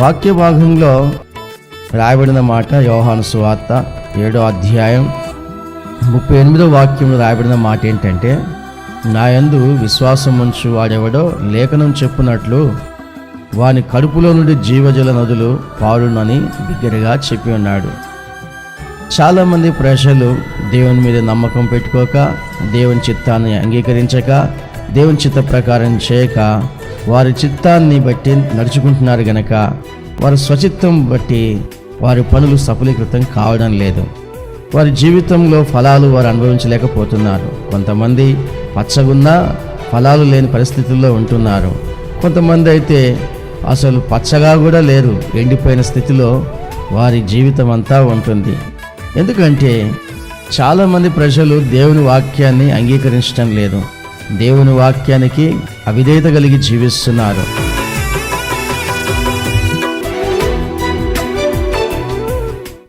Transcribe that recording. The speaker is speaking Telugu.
వాక్య భాగంలో రాయబడిన మాట యోహాను సువార్త ఏడో అధ్యాయం ముప్పై ఎనిమిదో వాక్యంలో రాయబడిన మాట ఏంటంటే నాయందు విశ్వాసం ఉంచు వాడెవడో లేఖనం చెప్పునట్లు వాని కడుపులో నుండి జీవజల నదులు పారునని బిగ్గరగా చెప్పి ఉన్నాడు. చాలామంది ప్రజలు దేవుని మీద నమ్మకం పెట్టుకోక దేవుని చిత్తాన్ని అంగీకరించక దేవుని చిత్త ప్రకారం చేయక వారి చిత్తాన్ని బట్టి నడుచుకుంటున్నారు గనక వారి స్వచిత్తం బట్టి వారి పనులు సఫలీకృతం కావడం లేదు. వారి జీవితంలో ఫలాలు వారు అనుభవించలేకపోతున్నారు. కొంతమంది పచ్చగున్నా ఫలాలు లేని పరిస్థితుల్లో ఉంటున్నారు. కొంతమంది అయితే అసలు పచ్చగా కూడా లేరు ఎండిపోయిన స్థితిలో వారి జీవితం అంతా ఉంటుంది. ఎందుకంటే చాలామంది ప్రజలు దేవుని వాక్యాన్ని అంగీకరించడం లేదు. దేవుని వాక్యానికి అవిధేత కలిగి జీవిస్తున్నారు.